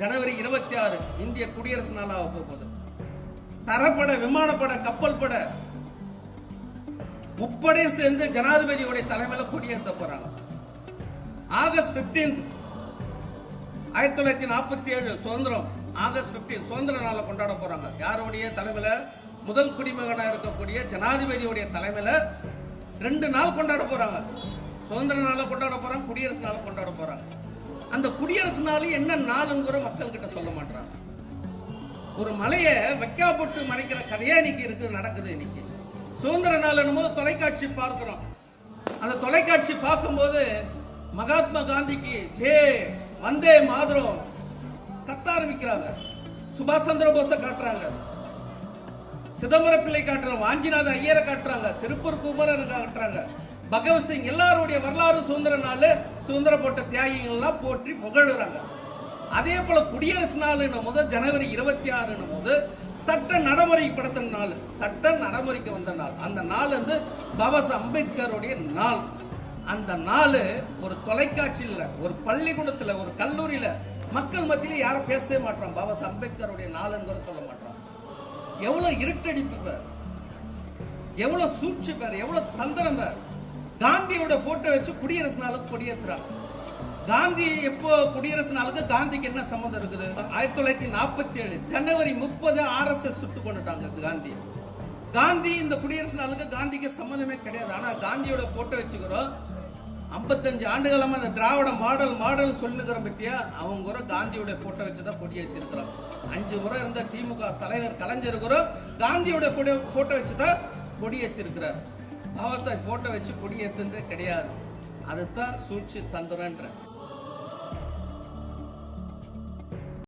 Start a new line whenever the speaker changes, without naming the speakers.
ஜனவரி இருபத்தி ஆறு இந்திய குடியரசு நாளாக போகுது. தரப்பட விமானப்பட கப்பல் பட முப்படையும் சேர்ந்து ஜனாதிபதியுடைய தலைமையில கொடியேற்ற போறாங்க. ஆகஸ்ட் 15 ஆயிரத்தி தொள்ளாயிரத்தி நாற்பத்தி ஏழு சுதந்திரம் ஆகஸ்ட் 15 சுதந்திர நாளை கொண்டாட போறாங்க. யாருடைய தலைமையில? முதல் குடிமகனா இருக்கக்கூடிய ஜனாதிபதியுடைய தலைமையில ரெண்டு நாள் கொண்டாட போறாங்க. சுதந்திர நாளை கொண்டாட போறாங்க குடியரசு நாளை கொண்டாட போறாங்க. அந்த குடியரசு நாள் என்ன நாளுங்கிற மக்கள் கிட்ட சொல்ல மாட்டாங்க ஒரு மலையை வைக்கா போட்டு மறைக்கிற கதையா இன்னைக்கு இருக்கு நடக்குது இன்னைக்கு. சுதந்திர நாள் என்னும்போது தொலைக்காட்சி பார்க்கிறோம். அந்த தொலைக்காட்சி பார்க்கும்போது மகாத்மா காந்திக்கு ஜே வந்தே மாதிரம் கத்த ஆரம்பிக்கிறாங்க. சுபாஷ் சந்திர போஸ காட்டுறாங்க. சிதம்பர பிள்ளை காட்டுறாங்க வாஞ்சிநாத ஐயரை காட்டுறாங்க. திருப்பூர் குமரன் காட்டுறாங்க. பகவத் சிங் எல்லாருடைய வரலாறு சுதந்திர நாள் சுதந்திர போட்ட தியாகிகள் எல்லாம் போற்றி புகழுறாங்க. அதே போல குடியரசு நாள்னும் முதல் ஜனவரி இருபத்தி ஆறுனும் போது சட்ட நடைமுறைப்படுத்த நாள் சட்ட நடைமுறைக்கு வந்த நாள். அந்த நாள் வந்து பாபா அம்பேத்கருடைய நாள். அந்த நாள் ஒரு தொலைக்காட்சியில் ஒரு பள்ளிக்கூடத்தில் ஒரு கல்லூரியில் மக்கள் மத்தியில் யாரும் பேசவே மாட்டோம் பாபா சாஹ் அம்பேத்கருடைய நாளுங்கிற சொல்ல மாட்டான் எவ்வளோ இருட்டடிப்பு பேர் எவ்வளோ சூழ்ச்சி பேர் எவ்வளோ தந்திரம் பேர் காந்தியோட போட்டோ வச்சு குடியரசு நாளுக்கு கொடியேற்றுறாங்க காந்தி எப்போ குடியரசு நாளுக்கு காந்திக்கு என்ன சம்மந்தம் இருக்குது? ஆயிரத்தி தொள்ளாயிரத்தி நாற்பத்தி ஏழு ஜனவரி முப்பது ஆர்எஸ்எஸ் சுட்டு கொண்டுட்டாங்க காந்தி. காந்தி இந்த குடியரசு நாளுக்கு காந்திக்கு சம்மந்தமே கிடையாது. ஆனா காந்தியோட போட்டோ வச்சுக்கிறோம். ஐம்பத்தஞ்சு ஆண்டுகாலமா இந்த திராவிட மாடல் மாடல் சொல்லுகிறோம் பத்தியா? அவங்க கூட காந்தியோட போட்டோ வச்சுதான் கொடியேற்றி இருக்கிறோம் அஞ்சு முறை இருந்த திமுக தலைவர் கலைஞர் கூட காந்தியோட போட்டோ போட்டோ வச்சுதான் கொடியேற்றி இருக்கிறார் பாபா சாஹிப் போட்டோ வச்சு கொடியேற்றுனதே கிடையாது. அதுதான் சூழ்ச்சி தந்துரன்ற